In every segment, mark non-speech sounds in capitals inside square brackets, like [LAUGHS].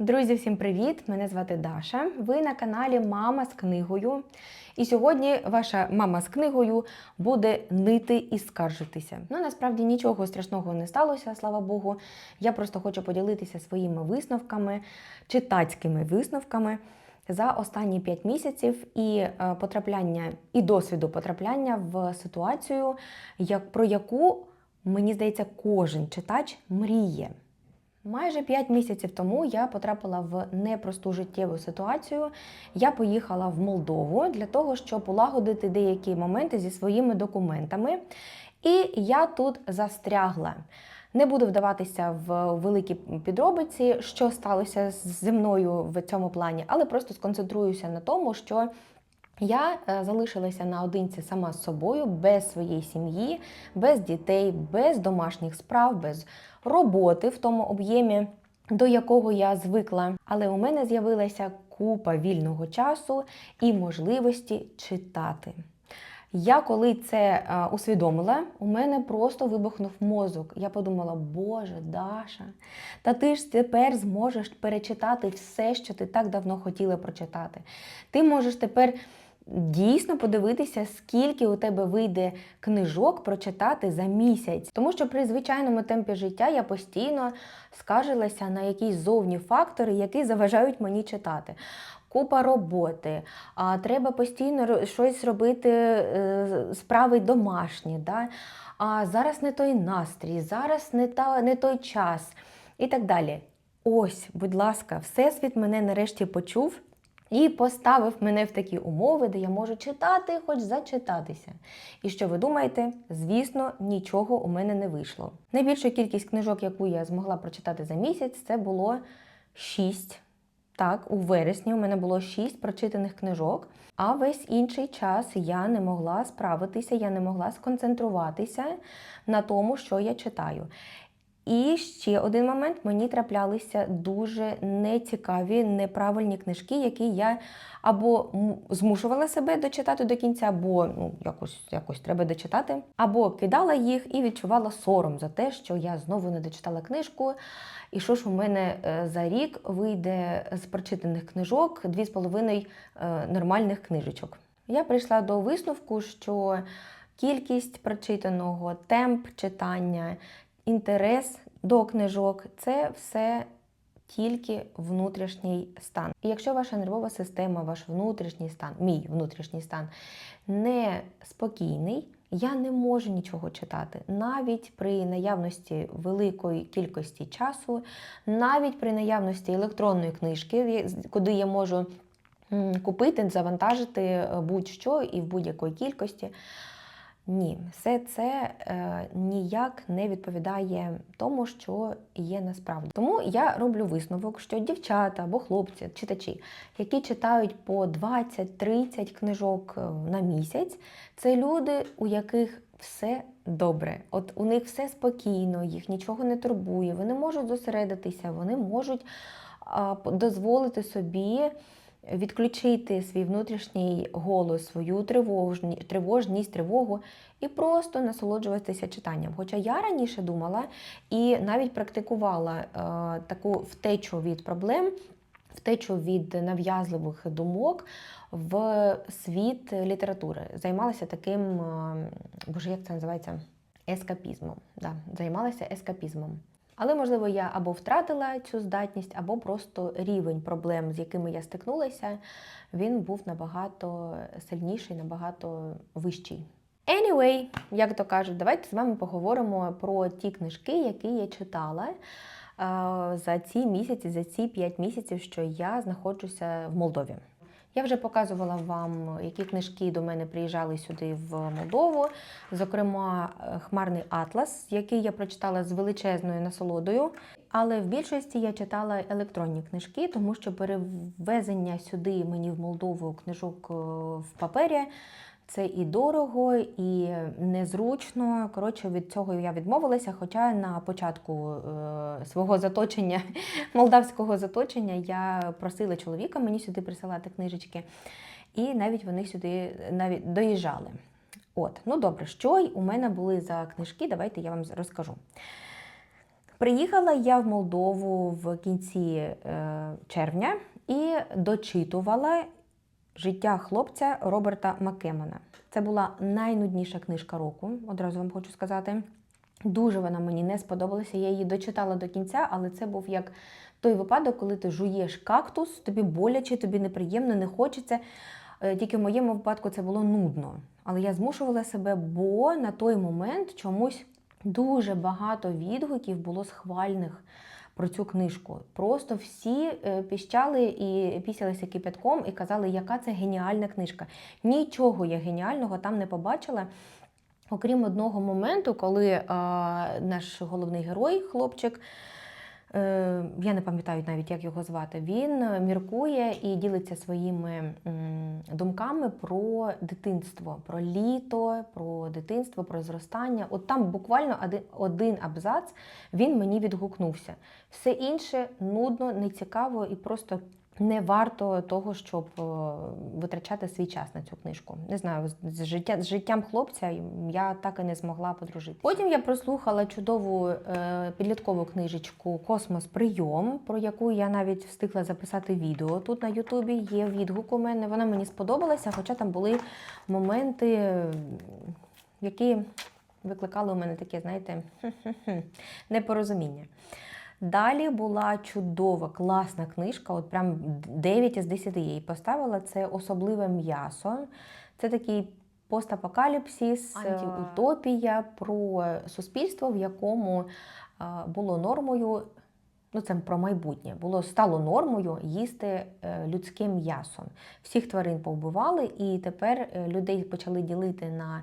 Друзі, всім привіт! Мене звати Даша. Ви на каналі Мама з книгою. І сьогодні ваша мама з книгою буде нити і скаржитися. Ну насправді нічого страшного не сталося, слава Богу. Я просто хочу поділитися своїми висновками, читацькими висновками за останні 5 місяців і е, потрапляння, і досвіду потрапляння в ситуацію, як, про яку, мені здається, кожен читач мріє. Майже 5 місяців тому я потрапила в непросту життєву ситуацію. Я поїхала в Молдову для того, щоб улагодити деякі моменти зі своїми документами. І я тут застрягла. Не буду вдаватися в великі підробиці, що сталося зі мною в цьому плані, але просто сконцентруюся на тому, що я е, залишилася наодинці сама з собою, без своєї сім'ї, без дітей, без домашніх справ, без роботи в тому об'ємі, до якого я звикла. Але у мене з'явилася купа вільного часу і можливості читати. Я коли це е, усвідомила, у мене просто вибухнув мозок. Я подумала, Боже, Даша, та ти ж тепер зможеш перечитати все, що ти так давно хотіла прочитати. Ти можеш тепер дійсно подивитися, скільки у тебе вийде книжок прочитати за місяць. Тому що при звичайному темпі життя я постійно скаржилася на якісь зовні фактори, які заважають мені читати. Купа роботи, а треба постійно щось робити, е, справи домашні. Да? А зараз не той настрій, зараз не, та, не той час і так далі. Ось, будь ласка, Всесвіт мене нарешті почув і поставив мене в такі умови, де я можу читати, хоч зачитатися. І що ви думаєте? Звісно, нічого у мене не вийшло. Найбільша кількість книжок, яку я змогла прочитати за місяць, це було 6. Так, у вересні у мене було 6 прочитаних книжок, а весь інший час я не могла справитися, я не могла сконцентруватися на тому, що я читаю. І ще один момент мені траплялися дуже нецікаві, неправильні книжки, які я або змушувала себе дочитати до кінця, або ну, якось, якось треба дочитати, або кидала їх і відчувала сором за те, що я знову не дочитала книжку. І що ж у мене е, за рік вийде з прочитаних книжок дві з половиною е, нормальних книжечок. Я прийшла до висновку, що кількість прочитаного, темп читання, інтерес до книжок це все тільки внутрішній стан. І якщо ваша нервова система, ваш внутрішній стан, мій внутрішній стан не спокійний, я не можу нічого читати. Навіть при наявності великої кількості часу, навіть при наявності електронної книжки, куди я можу купити, завантажити е, будь-що і в будь-якої кількості. Ні, все це е, ніяк не відповідає тому, що є насправді. Тому я роблю висновок, що дівчата або хлопці, читачі, які читають по 20-30 книжок е, на місяць, це люди, у яких все добре. От у них все спокійно, їх нічого не турбує, вони можуть зосередитися, вони можуть а, дозволити собі відключити свій внутрішній голос, свою тривожність, тривогу і просто насолоджуватися читанням. Хоча я раніше думала і навіть практикувала е, таку втечу від проблем, втечу від нав'язливих думок в світ літератури. Займалася таким, е, боже, як це називається? Ескапізмом. Да, займалася ескапізмом. Але, можливо, я або втратила цю здатність, або просто рівень проблем, з якими я стикнулася, він був набагато сильніший, набагато вищий. Anyway, як то кажуть, давайте з вами поговоримо про ті книжки, які я читала е, за ці місяці, за ці 5 місяців, що я знаходжуся в Молдові. Я вже показувала вам, які книжки до мене приїжджали сюди в Молдову. Зокрема, е, Хмарний Атлас, який я прочитала з величезною насолодою. Але в більшості я читала електронні книжки, тому що перевезення сюди мені в Молдову книжок е, в папері. Це і дорого, і незручно. Коротше, від цього я відмовилася. Хоча на початку е, свого заточення, [LAUGHS] молдавського заточення, я просила чоловіка мені сюди присилати книжечки, і навіть вони сюди навіть доїжджали. От, ну добре, що й у мене були за книжки, давайте я вам розкажу. Приїхала я в Молдову в кінці е, червня і дочитувала життя хлопця Роберта Маккемона. Це була найнудніша книжка року, одразу вам хочу сказати. Дуже вона мені не сподобалася. Я її дочитала до кінця, але це був як той випадок, коли ти жуєш кактус, тобі боляче, тобі неприємно, не хочеться. Е, Тільки в моєму випадку це було нудно. Але я змушувала себе, бо на той момент чомусь дуже багато відгуків було схвальних про цю книжку. Просто всі е, піщали і пісялися кипятком і казали, яка це геніальна книжка. Нічого я геніального там не побачила. Окрім одного моменту, коли а, наш головний герой, хлопчик, я не пам'ятаю навіть, як його звати, він е, міркує і ділиться своїми думками про дитинство, про літо, про дитинство, про зростання. От там буквально один абзац він мені відгукнувся. Все інше нудно, нецікаво і просто не варто того, щоб е, витрачати свій час на цю книжку. Не знаю, з- життя з життям хлопця я так і не змогла подружити. Потім я прослухала чудову е, підліткову книжечку Космос Прийом, про яку я навіть встигла записати відео. Тут на Ютубі є відгук у мене. Вона мені сподобалася, хоча там були моменти, які викликали у мене таке, знаєте, [LAUGHS] непорозуміння. Далі була чудова, класна книжка, от прям 9 із 10 я її поставила. Це особливе м'ясо. Це такий постапокаліпсис, е, антиутопія про суспільство, в якому е, було нормою. Ну, це про майбутнє. Було стало нормою їсти е, людське м'ясо. Всіх тварин повбивали, і тепер людей почали ділити на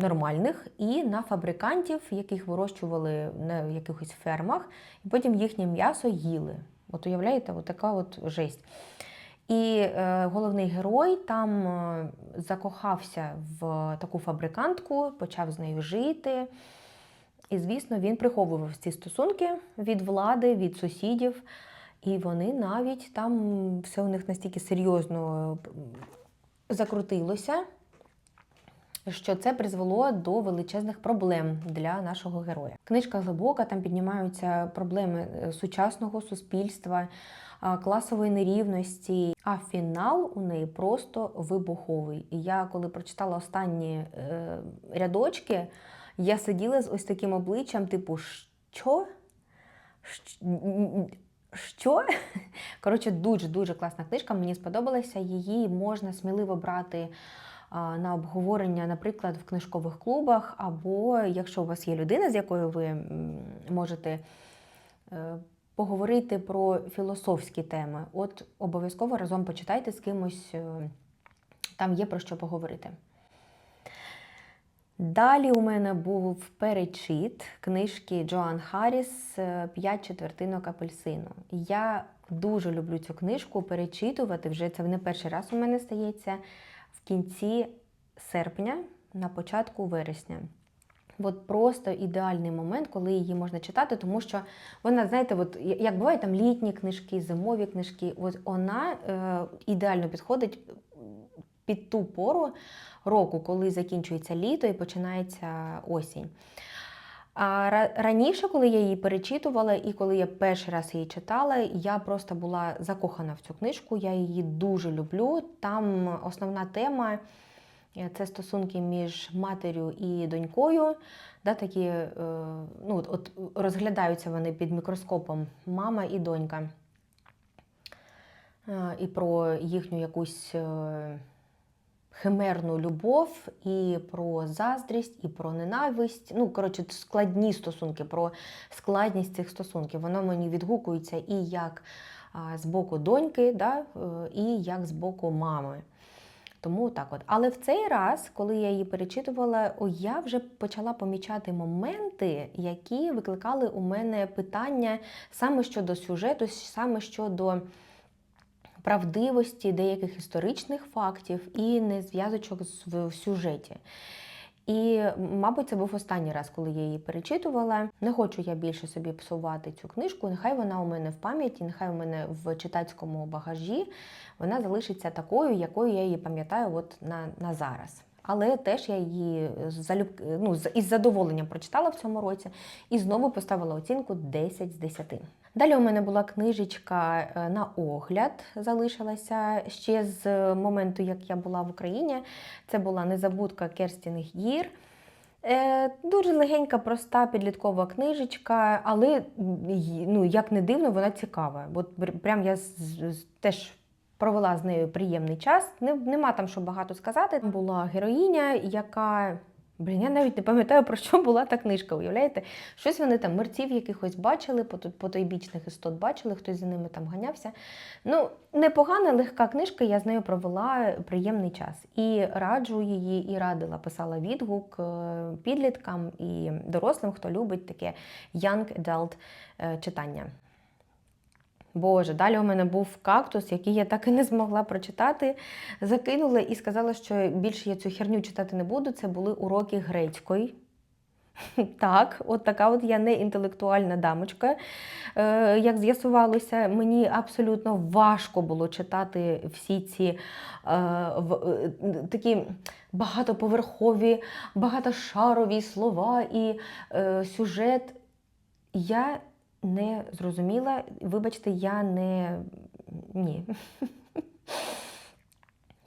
нормальних і на фабрикантів, яких вирощували на якихось фермах, і потім їхнє м'ясо їли. От уявляєте, така от жесть. І е, головний герой там е, закохався в таку фабрикантку, почав з нею жити. І, звісно, він приховував ці стосунки від влади, від сусідів. І вони навіть там все у них настільки серйозно закрутилося, що це призвело до величезних проблем для нашого героя. Книжка глибока, там піднімаються проблеми е, сучасного суспільства, класової нерівності. А фінал у неї просто вибуховий. І я, коли прочитала останні е, рядочки, я сиділа з ось таким обличчям, типу, що? Що? [LAUGHS] Коротше, дуже-дуже класна книжка. Мені сподобалася. Її можна сміливо брати на обговорення, наприклад, в книжкових клубах, або якщо у вас є людина, з якою ви можете е, поговорити про філософські теми. От обов'язково разом почитайте з кимось, е, там є про що поговорити. Далі у мене був перечит книжки Джоан Харріс «Е, П'ять четвертинок апельсину. Я дуже люблю цю книжку перечитувати. Вже це не перший раз у мене стається в кінці серпня, на початку вересня. От просто ідеальний момент, коли її можна читати, тому що вона, знаєте, от як бувають там літні книжки, зимові книжки, от вона е, ідеально підходить під ту пору року, коли закінчується літо і починається осінь. А раніше, коли я її перечитувала, і коли я перший раз її читала, я просто була закохана в цю книжку. Я її дуже люблю. Там основна тема е, це стосунки між матір'ю і донькою. Да, такі, е, ну, от розглядаються вони під мікроскопом мама і донька. Е, І про їхню якусь. Химерну любов, і про заздрість, і про ненависть. Ну, коротше, складні стосунки, про складність цих стосунків. Воно мені відгукується і як з боку доньки, да, е, і як з боку мами. Тому так от. Але в цей раз, коли я її перечитувала, я вже почала помічати моменти, які викликали у мене питання саме щодо сюжету, саме щодо правдивості деяких історичних фактів і не зв'язочок в сюжеті. І, мабуть, це був останній раз, коли я її перечитувала. Не хочу я більше собі псувати цю книжку. Нехай вона у мене в пам'яті, нехай у мене в читацькому багажі. Вона залишиться такою, якою я її пам'ятаю от на, на зараз. але теж я її залюб... ну, із задоволенням прочитала в цьому році і знову поставила оцінку 10 з 10. Далі у мене була книжечка е, на огляд, залишилася ще з моменту, як я була в Україні. Це була незабудка Керстіних гір. Е, Дуже легенька, проста підліткова книжечка, але ну, як не дивно, вона цікава. Пр- прям я теж провела з нею приємний час. Не, нема там що багато сказати. Була героїня, яка. Блін, я навіть не пам'ятаю, про що була та книжка, уявляєте? Щось вони там мерців якихось бачили, пото- потойбічних істот бачили, хтось за ними там ганявся. Ну, непогана, легка книжка, я з нею провела приємний час. І раджу її, і радила, писала відгук е, підліткам і дорослим, хто любить таке young adult е, читання. Боже, далі у мене був кактус, який я так і не змогла прочитати. Закинула і сказала, що більше я цю херню читати не буду. Це були уроки грецької. [LAUGHS] Так, от така от я не інтелектуальна дамочка. Е, як з'ясувалося, мені абсолютно важко було читати всі ці е, в, е, такі багатоповерхові, багатошарові слова і е, сюжет. Я не зрозуміла, вибачте, я не. Ні. [LAUGHS]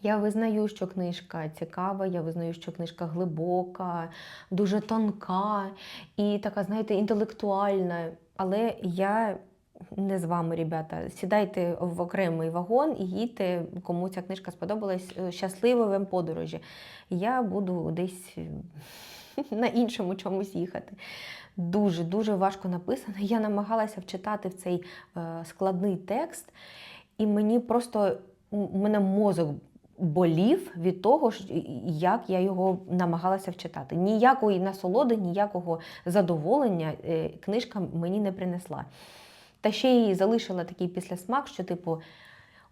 Я визнаю, що книжка цікава, я визнаю, що книжка глибока, дуже тонка і така, знаєте, інтелектуальна. Але я не з вами, ребята. Сідайте в окремий вагон і їдьте, кому ця книжка сподобалась. е, Щасливо вам подорожі. Я буду десь [LAUGHS] на іншому чомусь їхати. Дуже дуже важко написано. Я намагалася вчитати в цей е, складний текст, і мені просто у мене мозок болів від того, як я його намагалася вчитати. Ніякої насолоди, ніякого задоволення е, книжка мені не принесла. Та ще й залишила такий післясмак, що, типу,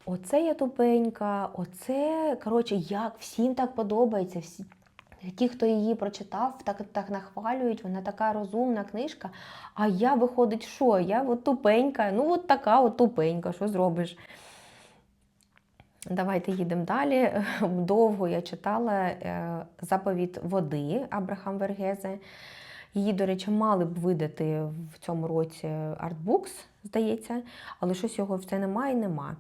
оце я тупенька, оце, коротше, як всім так подобається. Всі, ті, хто її прочитав, так, так нахвалюють, вона така розумна книжка. А я, виходить, що? Я от тупенька, ну от така от тупенька, що зробиш? Давайте їдемо далі. [LAUGHS] Довго я читала е, заповідь води Абрахам Вергезе. Її, до речі, мали б видати в цьому році артбукс, здається, але щось його все немає і нема.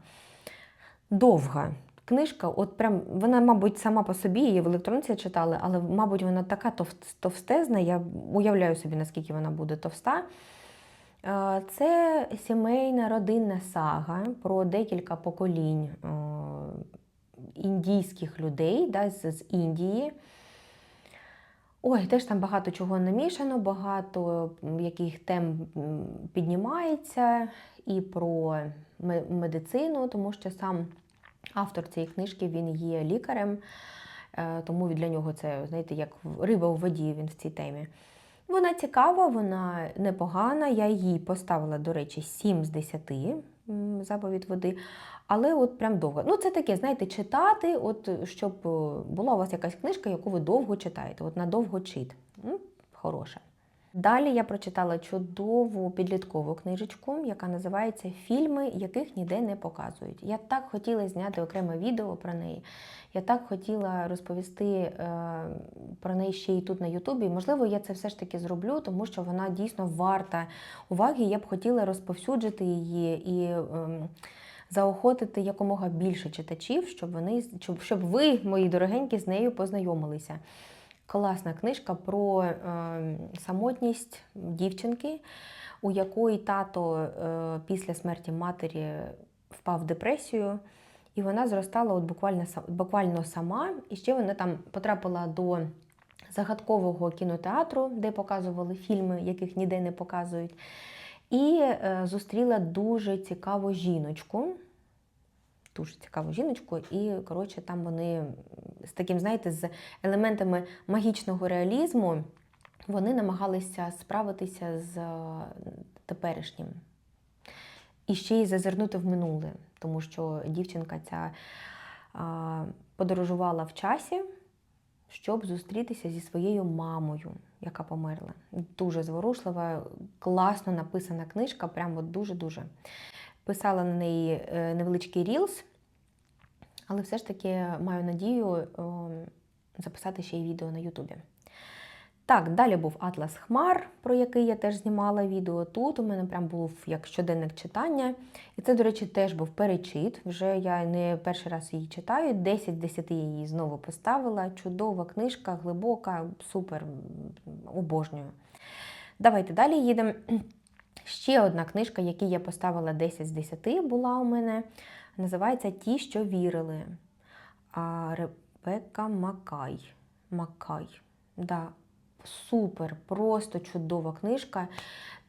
Довга книжка, от прям вона, мабуть, сама по собі її в електронці читали, але, мабуть, вона така товстезна. Я уявляю собі, наскільки вона буде товста. Це сімейна родинна сага про декілька поколінь індійських людей да, з Індії. Ой, теж там багато чого намішано, багато яких тем піднімається і про медицину, тому що сам автор цієї книжки він є лікарем, е, тому для нього це, знаєте, як риба у воді він в цій темі. Вона цікава, вона непогана. Я їй поставила, до речі, 7 з 10 м, заповідь води. Але от прям довго. Ну, це таке, знаєте, читати, от щоб е, була у вас якась книжка, яку ви довго читаєте, от на довго чит. Хороша. Далі я прочитала чудову підліткову книжечку, яка називається Фільми, яких ніде не показують. Я так хотіла зняти окреме відео про неї. Я так хотіла розповісти е, про неї ще й тут на Ютубі. Можливо, я це все ж таки зроблю, тому що вона дійсно варта уваги. Я б хотіла розповсюджити її і. ем, Заохотити якомога більше читачів, щоб вони щоб, щоб ви, мої дорогенькі, з нею познайомилися. Класна книжка про е, самотність дівчинки, у якої тато е, після смерті матері впав в депресію, і вона зростала от буквально, буквально сама. І ще вона там потрапила до загадкового кінотеатру, де показували фільми, яких ніде не показують. І е, зустріла дуже цікаву жіночку. Дуже цікаву жіночку, і коротше, там вони з таким, знаєте, з елементами магічного реалізму вони намагалися справитися з е, теперішнім. І ще й зазирнути в минуле, тому що дівчинка ця подорожувала в часі, щоб зустрітися зі своєю мамою, яка померла. Дуже зворушлива, класно написана книжка, прям от дуже-дуже. Писала на неї е, невеличкий рілс, але все ж таки маю надію, ем, записати ще й відео на Ютубі. Так, далі був Атлас Хмар, про який я теж знімала відео. Тут у мене прям був як щоденник читання. І це, до речі, теж був перечит. Вже я не перший раз її читаю. 10 з 10 я її знову поставила. Чудова книжка, глибока, супер, обожнюю. Давайте далі їдемо. Ще одна книжка, яку я поставила 10 з 10, була у мене. Називається Ті, що вірили. А Ребекка Макай. Макай. Да, супер, просто чудова книжка.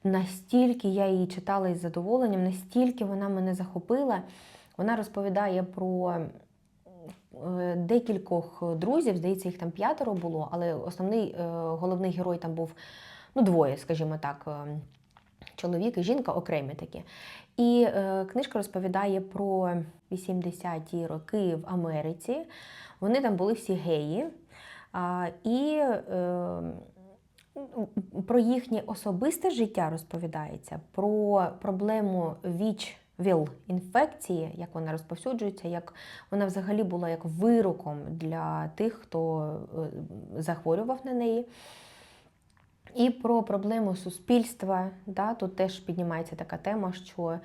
Настільки я її читала із задоволенням, настільки вона мене захопила. Вона розповідає про е, декількох друзів, здається, їх там п'ятеро було, але основний е, головний герой там був ну, двоє, скажімо так. Чоловік і жінка окремі такі. І е, книжка розповідає про 80-ті роки в Америці. Вони там були всі геї. А, і е, про їхнє особисте життя розповідається, про проблему віч. ВІЛ інфекції, як вона розповсюджується, як вона взагалі була як вироком для тих, хто е, захворював на неї. І про проблему суспільства. Да, Тут теж піднімається така тема, що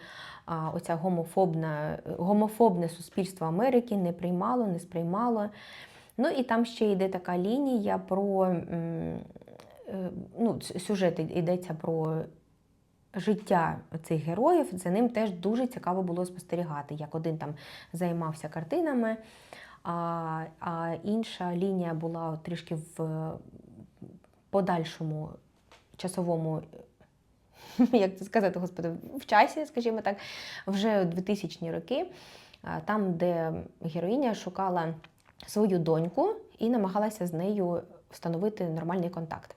а, оця гомофобна, гомофобне суспільство Америки не приймало, не сприймало. Ну і там ще йде така лінія про е, ну, сюжет йдеться про життя цих героїв. За ним теж дуже цікаво було спостерігати, як один там займався картинами, а, а інша лінія була трішки в подальшому часовому. [LAUGHS] Як це сказати, господи, в часі, скажімо так, вже 2000-ні роки, там, де героїня шукала свою доньку і намагалася з нею встановити нормальний контакт.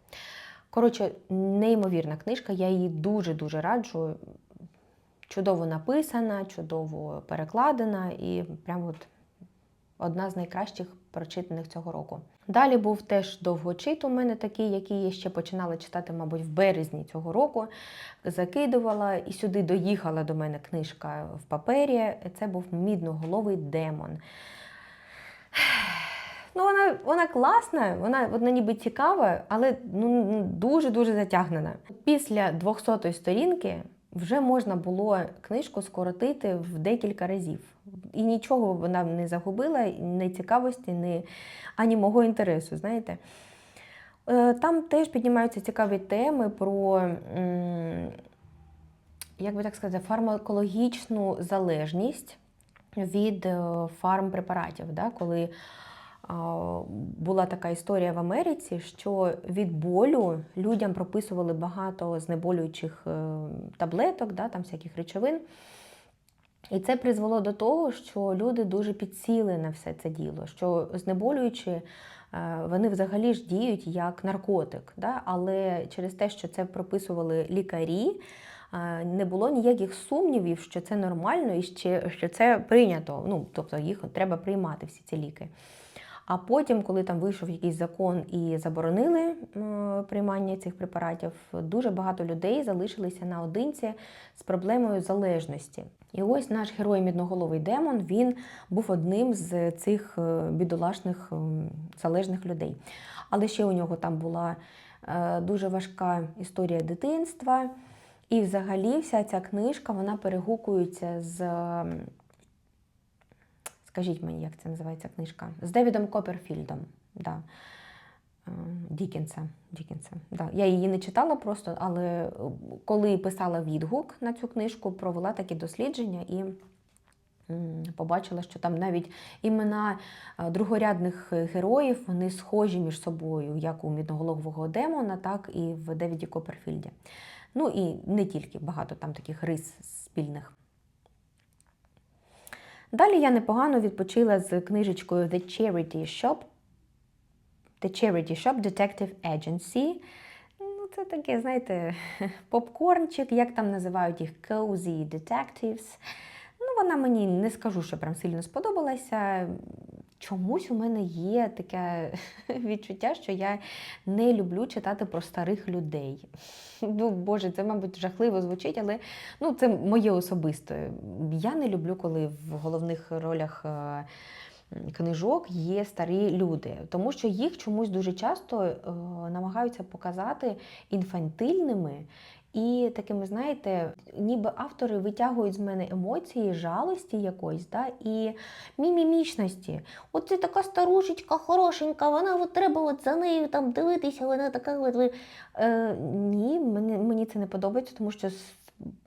Коротше, неймовірна книжка, я її дуже-дуже раджу. Чудово написана, чудово перекладена і прям от одна з найкращих прочитаних цього року. Далі був теж довгочит у мене такий, який я ще починала читати, мабуть, в березні цього року. Закидувала і сюди доїхала до мене книжка в папері. Це був мідноголовий демон. Ну, Вона вона класна, вона вона ніби цікава, але ну, дуже-дуже затягнена. Після 200-ї сторінки вже можна було книжку скоротити в декілька разів. І нічого вона не загубила, ні цікавості, ні ані мого інтересу. знаєте. Е, там теж піднімаються цікаві теми про, як би так сказати, фармакологічну залежність від е, фармпрепаратів. Да? Коли була така історія в Америці, що від болю людям прописували багато знеболюючих е, таблеток, да, там всяких речовин. І це призвело до того, що люди дуже підсіли на все це діло, що знеболюючи, е, вони взагалі ж діють як наркотик. Да? Але через те, що це прописували лікарі, е, не було ніяких сумнівів, що це нормально і що це прийнято. Ну, Тобто їх треба приймати всі ці ліки. А потім, коли там вийшов якийсь закон і заборонили приймання цих препаратів, дуже багато людей залишилися наодинці з проблемою залежності. І ось наш герой мідноголовий демон він був одним з цих е, бідолашних залежних людей. Але ще у нього там була е, дуже важка історія дитинства. І взагалі вся ця книжка вона перегукується з Скажіть мені, як це називається книжка? З Девідом Коперфільдом. Да. Е, Дікінса. Дікінса. Да. Я її не читала просто, але коли писала відгук на цю книжку, провела такі дослідження і побачила, що там навіть імена е, другорядних героїв вони схожі між собою, як у мідноголового демона, так і в Девіді Коперфільді. Ну і не тільки багато там таких рис спільних. Далі я непогано відпочила з книжечкою The Charity Shop. The Charity Shop Detective Agency. Ну, Це таке, знаєте, [LAUGHS] попкорнчик, як там називають їх Cozy Detectives. Ну, Вона мені не скажу, що прям сильно сподобалася чомусь у мене є таке [LAUGHS] відчуття, що я не люблю читати про старих людей. Ну, Боже, це, мабуть, жахливо звучить, але ну, це моє особисте. Я не люблю, коли в головних ролях. Е, книжок є старі люди, тому що їх чомусь дуже часто е, намагаються показати інфантильними. І такими, знаєте, ніби автори витягують з мене емоції, жалості якоїсь, да, і мімімічності. От це така старушечка хорошенька, вона от треба от за нею там дивитися, вона така. От, е, ні, мені, мені це не подобається, тому що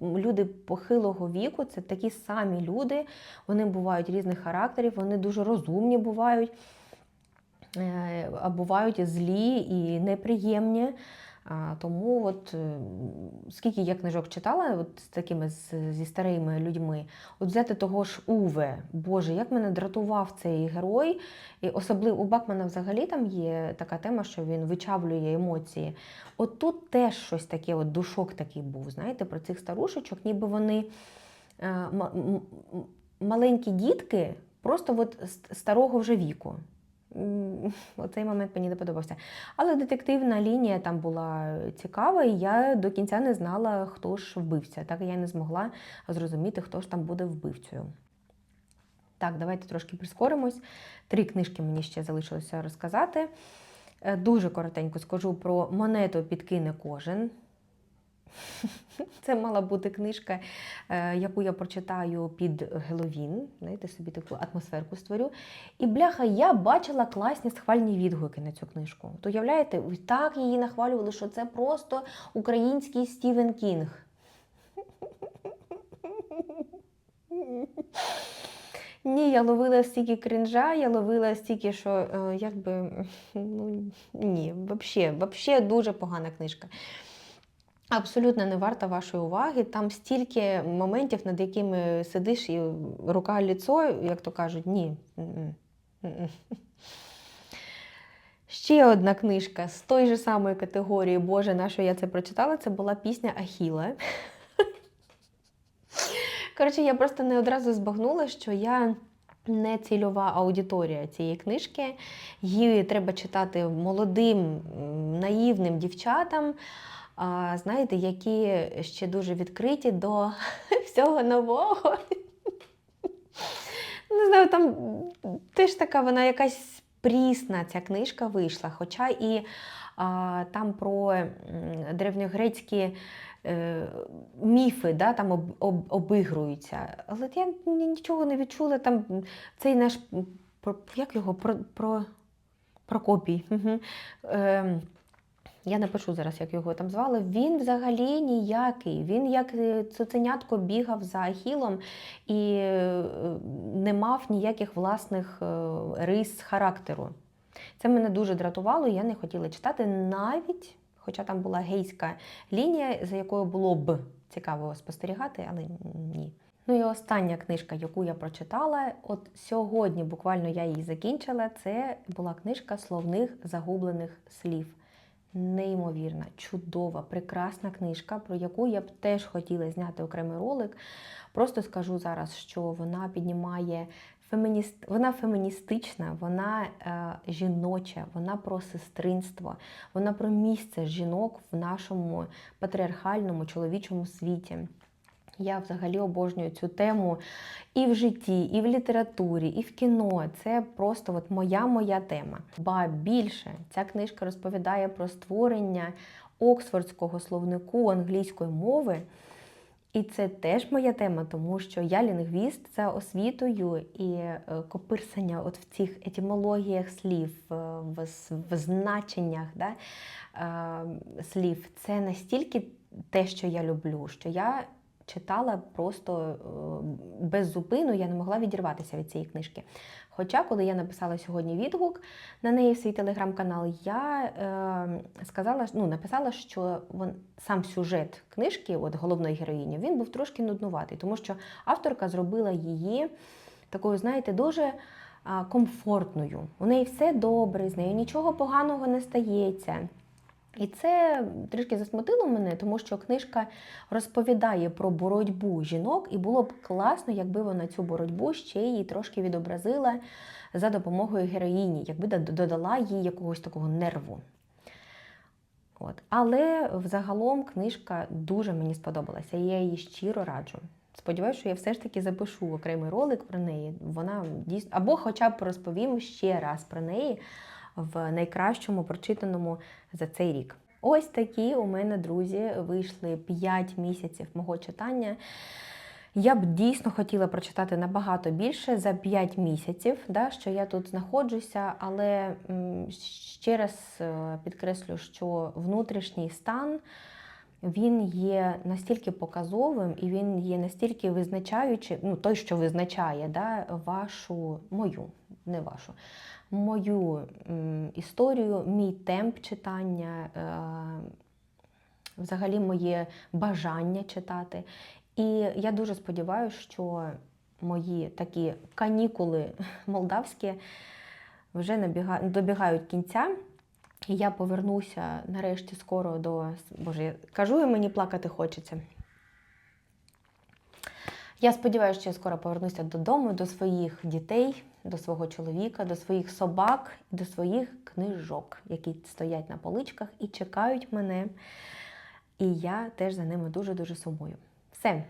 люди похилого віку це такі самі люди, вони бувають різних характерів, вони дуже розумні бувають, е, а бувають злі і неприємні. А, тому от е, скільки я книжок читала от з такими з- зі старими людьми, от взяти того ж Уве, Боже, як мене дратував цей герой. І особливо у Бакмана взагалі там є така тема, що він вичавлює емоції. От тут теж щось таке, от душок такий був, знаєте, про цих старушечок, ніби вони е, маленькі дітки, просто от старого вже віку. Оцей момент мені не подобався. Але детективна лінія там була цікава, і я до кінця не знала, хто ж вбивця. Так я не змогла зрозуміти, хто ж там буде вбивцею. Так, давайте трошки прискоримось. Три книжки мені ще залишилося розказати. Е, Дуже коротенько скажу про монету підкине кожен. [LAUGHS] Це мала бути книжка, е, яку я прочитаю під Геловін. Знаєте, собі таку атмосферку створю. І бляха, я бачила класні схвальні відгуки на цю книжку. От уявляєте, так її нахвалювали, що це просто український Стівен Кінг. [LAUGHS] Ні, я ловила стільки крінжа, я ловила стільки, що е, якби [LAUGHS] ну ні, взагалі дуже погана книжка. Абсолютно не варта вашої уваги. Там стільки моментів, над якими сидиш і рука ліцо, як то кажуть, ні. Ще одна книжка з тої ж самої категорії, Боже, на що я це прочитала, це була пісня Ахіла. Коротше, я просто не одразу збагнула, що я не цільова аудиторія цієї книжки. Її треба читати молодим, наївним дівчатам, знаєте, які ще дуже відкриті до [LAUGHS] всього нового. Не знаю, там теж така вона якась прісна ця книжка вийшла. Хоча і а, там про древньогрецькі е, міфи да, там об, об, обігруються. Але я нічого не відчула. Там цей наш як його про, про, Прокопій. Угу. Я напишу зараз, як його там звали. Він взагалі ніякий. Він як е, цуценятко бігав за Ахілом і е, не мав ніяких власних е, рис характеру. Це мене дуже дратувало, я не хотіла читати навіть, хоча там була гейська лінія, за якою було б цікаво спостерігати, але ні. Ну і остання книжка, яку я прочитала, от сьогодні буквально я її закінчила. Це була книжка словних загублених слів. Неймовірна, чудова, прекрасна книжка, про яку я б теж хотіла зняти окремий ролик. Просто скажу зараз, що вона піднімає фемініст... вона феміністична, вона е, жіноча, вона про сестринство, вона про місце жінок в нашому патріархальному чоловічому світі. Я взагалі обожнюю цю тему і в житті, і в літературі, і в кіно. Це просто от моя моя тема. Ба більше ця книжка розповідає про створення оксфордського словнику англійської мови. І це теж моя тема, тому що я лінгвіст за освітою і е, копирсання от в цих етимологіях слів, е, в, в значеннях да, е, слів. Це настільки те, що я люблю, що я читала просто е, без зупину, я не могла відірватися від цієї книжки. Хоча, коли я написала сьогодні відгук на неї в свій телеграм-канал, я е, сказала, ну, написала, що вон, сам сюжет книжки, от головної героїні, він був трошки нуднуватий, тому що авторка зробила її такою, знаєте, дуже комфортною. У неї все добре, з нею нічого поганого не стається. І це трішки засмутило мене, тому що книжка розповідає про боротьбу жінок, і було б класно, якби вона цю боротьбу ще її трошки відобразила за допомогою героїні, якби додала їй якогось такого нерву. От. Але взагалом книжка дуже мені сподобалася, і я її щиро раджу. Сподіваюся, що я все ж таки запишу окремий ролик про неї. Вона дійсно або хоча б розповім ще раз про неї в найкращому прочитаному за цей рік. Ось такі у мене друзі вийшли 5 місяців мого читання. Я б дійсно хотіла прочитати набагато більше за 5 місяців, да, що я тут знаходжуся, але ще раз е, підкреслю, що внутрішній стан він є настільки показовим і він є настільки визначаючим, ну той, що визначає да, вашу, мою, не вашу, мою історію, мій темп читання, е, взагалі моє бажання читати. І я дуже сподіваюся, що мої такі канікули [LAUGHS] молдавські вже добігають кінця. Я повернуся нарешті скоро до. Боже, я кажу, і мені плакати хочеться. Я сподіваюся, що я скоро повернуся додому, до своїх дітей, до свого чоловіка, до своїх собак, до своїх книжок, які стоять на поличках і чекають мене. І я теж за ними дуже-дуже сумую. Все.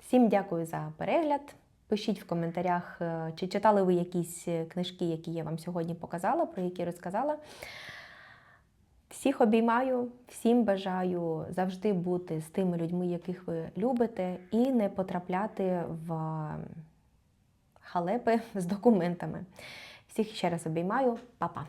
Всім дякую за перегляд. Пишіть в коментарях, е, чи читали ви якісь е, книжки, які я вам сьогодні показала, про які розказала. Всіх обіймаю, всім бажаю завжди бути з тими людьми, яких ви любите, і не потрапляти в халепи з документами. Всіх ще раз обіймаю, Па-па!